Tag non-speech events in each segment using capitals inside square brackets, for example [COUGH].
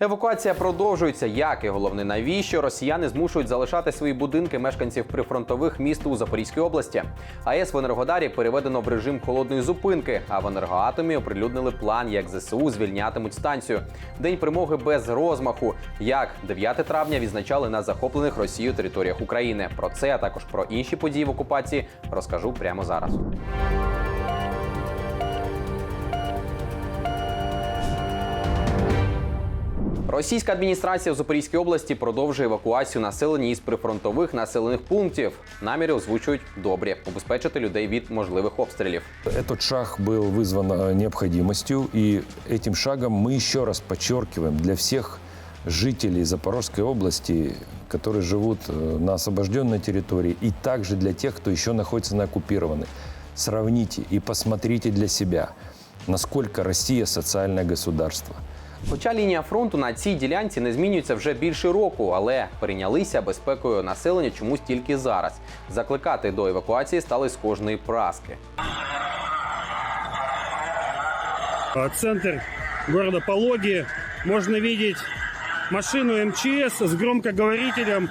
Евакуація продовжується. Як і головне, навіщо росіяни змушують залишати свої будинки мешканців прифронтових міст у Запорізькій області? АЕС в Енергодарі переведено в режим холодної зупинки. А в енергоатомі оприлюднили план, як ЗСУ звільнятимуть станцію. День перемоги без розмаху. Як 9 травня відзначали на захоплених Росією територіях України. Про це а також про інші події в окупації розкажу прямо зараз. Російська адміністрація в Запорізькій області продовжує евакуацію населення із прифронтових населених пунктів. Наміри озвучують добрі убезпечити людей від можливих обстрілів. Этот шаг был вызван э, необходимостью, и этим шагом мы еще раз подчеркиваем для всех жителей Запорожской области, которые живут э, на освобожденной территории, и также для тех, кто еще находится на оккупированной. Сравните и посмотрите для себя, насколько Россия социальное государство. Хоча лінія фронту на цій ділянці не змінюється вже більше року, але перейнялися безпекою населення чомусь тільки зараз. Закликати до евакуації стали з кожної праски. Центр города Пологи. можна бачити машину МЧС з громкоговорителем,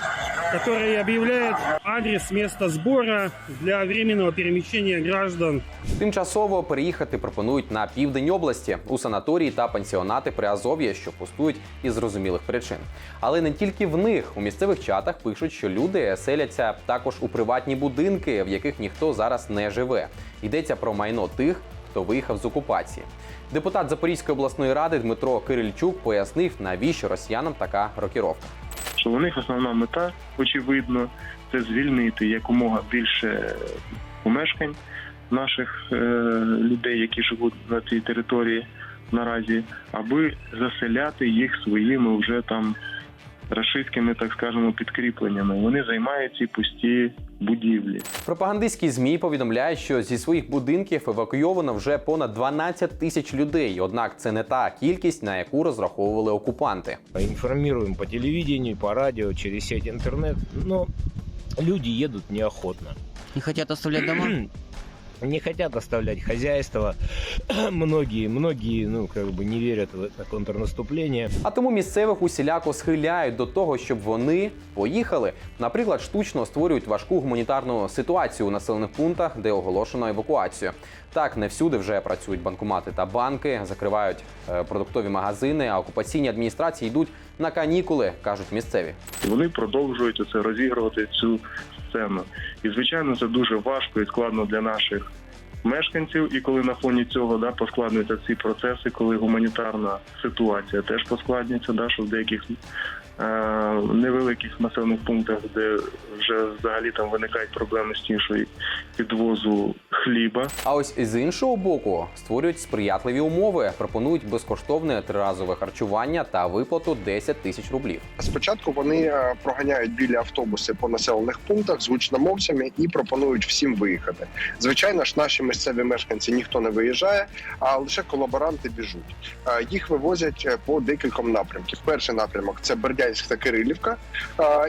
который объявляет адрес места сбора для временного перемещения граждан. Тимчасово переїхати пропонують на південь області у санаторії та пансіонати Приазов'я, що пустують із зрозумілих причин. Але не тільки в них у місцевих чатах пишуть, що люди селяться також у приватні будинки, в яких ніхто зараз не живе. Йдеться про майно тих, хто виїхав з окупації. Депутат Запорізької обласної ради Дмитро Кирильчук пояснив, навіщо росіянам така рокіровка. Що у них основна мета, очевидно, це звільнити якомога більше помешкань наших е, людей, які живуть на цій території наразі, аби заселяти їх своїми вже там рашистськими, так скажемо, підкріпленнями. Вони займають ці пусті будівлі. Пропагандистські змі повідомляють, що зі своїх будинків евакуйовано вже понад 12 тисяч людей. Однак це не та кількість, на яку розраховували окупанти. Інформуємо по телевидению, по радіо, через сеть інтернет. Ну люди їдуть неохотно. Не хочуть оставляти дома? [CLEARS THROAT] Не хотят оставлять хозяйство. [CLEARS THROAT] Многие, многие, ну, как бы не верят в это контрнаступление. А тому місцевих усіляко схиляють до того, щоб вони поїхали. Наприклад, штучно створюють важку гуманітарну ситуацію у населених пунктах, де оголошено евакуацію. Так, не всюди вже працюють банкомати та банки, закривають е, продуктові магазини, а окупаційні адміністрації йдуть на канікули, кажуть місцеві. Вони продовжують оце розігрувати цю сцену. І звичайно, це дуже важко і складно для наших мешканців. І коли на фоні цього да поскладнюються ці процеси, коли гуманітарна ситуація теж поскладнюється, да, що в деяких е- невеликих населених пунктах, де вже взагалі там виникають проблеми з тим, підвозу хліба. А ось з іншого боку створюють сприятливі умови, пропонують безкоштовне триразове харчування та виплату 10 тисяч рублів. Спочатку вони е, проганяють білі автобуси по населених пунктах з гучномовцями і пропонують всім виїхати. Звичайно ж, наші місцеві мешканці ніхто не виїжджає, а лише колаборанти біжуть. Е, Їх вивозять е, по декільком напрямків. Перший напрямок це Бердянськ та Кирилівка,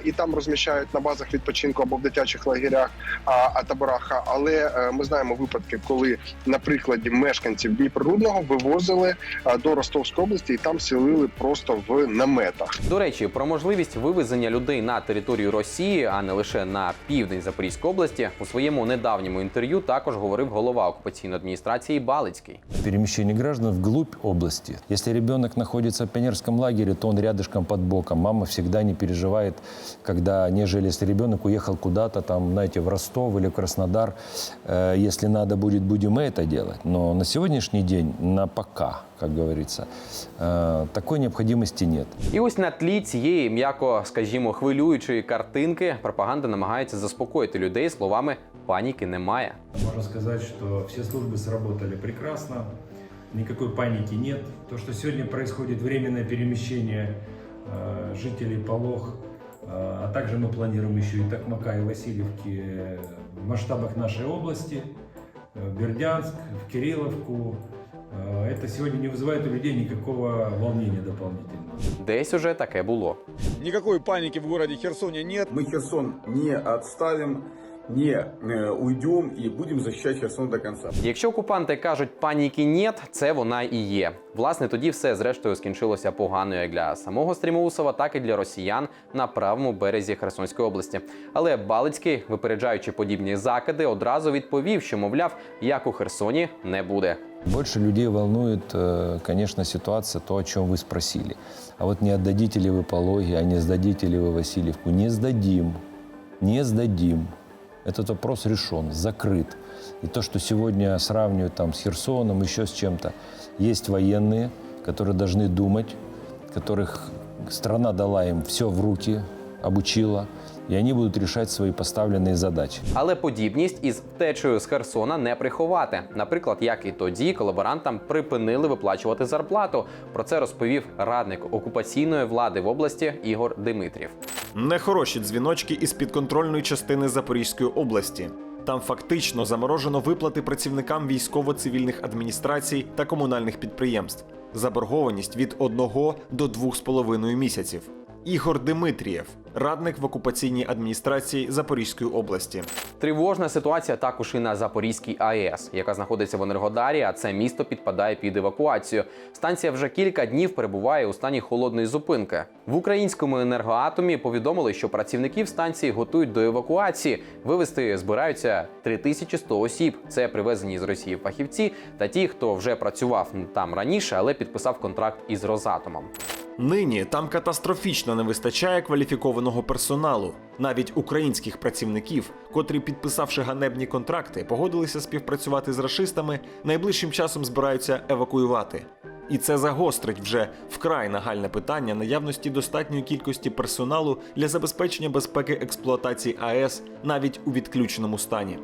і там розміщають на базах відпочинку або в дитячих лагерях, а, таборах. Але ми знаємо випадки, коли на прикладі мешканців Дніпрорудного вивозили е, до Ростовської області і там селили просто в наметах. До речі, про можливість вивезення людей на територію Росії, а не лише на південь Запорізької області, у своєму недавньому інтерв'ю також говорив голова окупаційної адміністрації Балицький. перемещение граждан вглубь области. Если ребенок находится в пионерском лагере, то он рядышком под боком. Мама всегда не переживает, когда, нежели если ребенок уехал куда-то, там, знаете, в Ростов или в Краснодар. Э, Если надо будет, будем мы это делать. Но на сегодняшний день, на пока, как говорится, э, такой необходимости нет. І ось на тлі цієї, м'яко скажімо, хвилюючої картинки пропаганда намагається заспокоїти людей словами паніки немає. Можно сказать, что все службы сработали прекрасно, никакой паники нет. То, что сегодня происходит временное перемещение э, жителей Полог, э, а также мы планируем еще и Токмака, и Васильевки э, в масштабах нашей области, э, в Бердянск, в Кирилловку, э, это сегодня не вызывает у людей никакого волнения дополнительного. Десь уже таке було. Никакой паники в городе Херсоне нет. Мы Херсон не отставим. не э, уйдем и будем защищать Херсон до конца. Якщо окупанти кажуть паніки нєт, це вона і є. Власне, тоді все зрештою скінчилося погано як для самого Стрімоусова, так і для росіян на правому березі Херсонської області. Але Балицький, випереджаючи подібні закиди, одразу відповів, що мовляв, як у Херсоні не буде. Больше людей волнует, э, конечно, ситуация, то, о чем вы спросили. А вот не отдадите ли вы Пологи, а не сдадите ли вы Васильевку? Не сдадим. Не сдадим. Этот вопрос решен, закрыт. И то, что сегодня сравнивают там с Херсоном, еще с чем-то, есть военные, которые должны думать, которых страна дала им все в руки, обучила, и они будут решать свои поставленные задачи. Але подібність із втечею з Херсона не приховати. Наприклад, як і тоді колаборантам припинили виплачувати зарплату. Про це розповів радник окупаційної влади в області Ігор Димитрів. Нехороші дзвіночки із підконтрольної частини Запорізької області. Там фактично заморожено виплати працівникам військово-цивільних адміністрацій та комунальних підприємств. Заборгованість від 1 до 2,5 місяців. Ігор Димитрієв, радник в окупаційній адміністрації Запорізької області. Тривожна ситуація також і на Запорізькій АЕС, яка знаходиться в Енергодарі, а це місто підпадає під евакуацію. Станція вже кілька днів перебуває у стані холодної зупинки. В українському енергоатомі повідомили, що працівників станції готують до евакуації. Вивезти збираються 3100 осіб. Це привезені з Росії фахівці та ті, хто вже працював там раніше, але підписав контракт із Росатомом. Нині там катастрофічно не вистачає кваліфікованого персоналу, навіть українських працівників, котрі, підписавши ганебні контракти, погодилися співпрацювати з рашистами, найближчим часом збираються евакуювати. І це загострить вже вкрай нагальне питання наявності достатньої кількості персоналу для забезпечення безпеки експлуатації АЕС навіть у відключеному стані.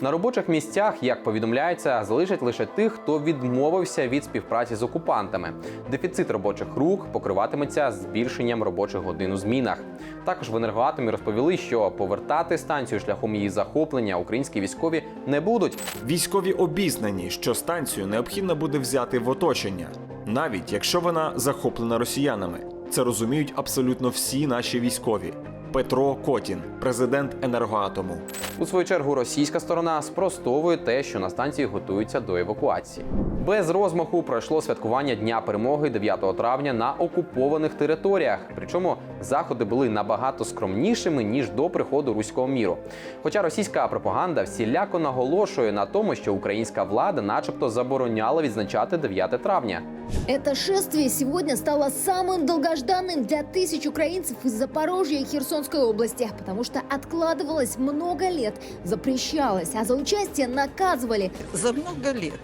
На робочих місцях, як повідомляється, залишать лише тих, хто відмовився від співпраці з окупантами. Дефіцит робочих рук покриватиметься збільшенням робочих годин у змінах. Також в енергоатомі розповіли, що повертати станцію шляхом її захоплення українські військові не будуть. Військові обізнані, що станцію необхідно буде взяти в оточення, навіть якщо вона захоплена росіянами. Це розуміють абсолютно всі наші військові. Петро Котін, президент енергоатому. У свою чергу російська сторона спростовує те, що на станції готуються до евакуації. Без розмаху пройшло святкування Дня перемоги 9 травня на окупованих територіях. Причому заходи були набагато скромнішими ніж до приходу руського міру. Хоча російська пропаганда всіляко наголошує на тому, що українська влада, начебто, забороняла відзначати 9 травня. Это шествие сегодня стало самым долгожданным для тысяч украинцев из Запорожья и Херсонской области, потому что откладывалось много лет, запрещалось, а за участие наказывали. За много лет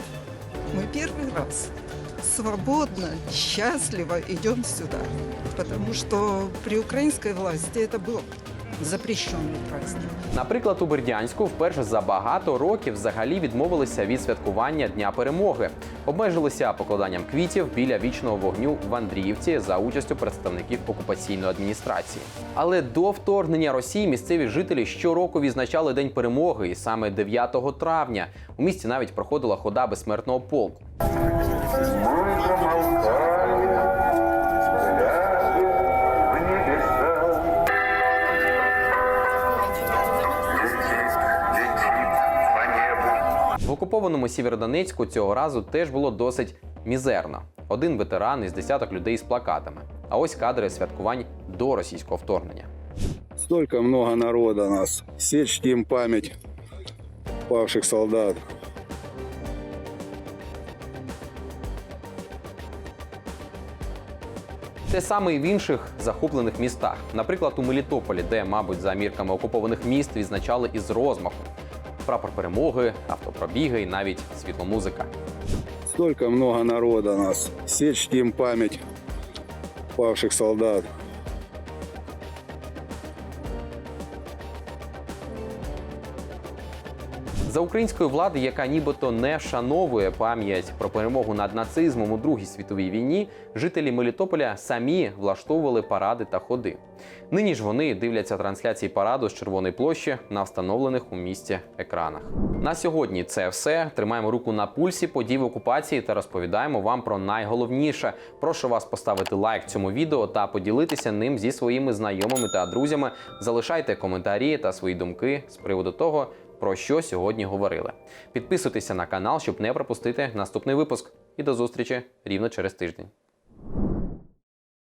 мы первый раз свободно, счастливо идем сюда. Потому что при украинской власти это был запрещенный праздник. Наприклад, у Бердянську вперше за багато років взагалі відмовилися від святкування Дня перемоги, обмежилися покладанням квітів біля вічного вогню в Андріївці за участю представників окупаційної адміністрації. Але до вторгнення Росії місцеві жителі щороку відзначали День перемоги, і саме 9 травня у місті навіть проходила хода безсмертного полку. Окупованому Сєвєродонецьку цього разу теж було досить мізерно. Один ветеран із десяток людей з плакатами. А ось кадри святкувань до російського вторгнення. Столько много народа нас. Все чтим память павших солдат. Те саме і в інших захоплених містах, наприклад, у Мелітополі, де, мабуть, за мірками окупованих міст відзначали із розмаху. Прапор перемоги, автопробіги і навіть світломузика. Столько много народу нас. Все чтим память павших солдат. За української влади, яка нібито не вшановує пам'ять про перемогу над нацизмом у Другій світовій війні, жителі Мелітополя самі влаштовували паради та ходи. Нині ж вони дивляться трансляції параду з Червоної площі на встановлених у місті екранах. На сьогодні це все. Тримаємо руку на пульсі подій в окупації та розповідаємо вам про найголовніше. Прошу вас поставити лайк цьому відео та поділитися ним зі своїми знайомими та друзями. Залишайте коментарі та свої думки з приводу того, про що сьогодні говорили. Підписуйтеся на канал, щоб не пропустити наступний випуск. І до зустрічі рівно через тиждень.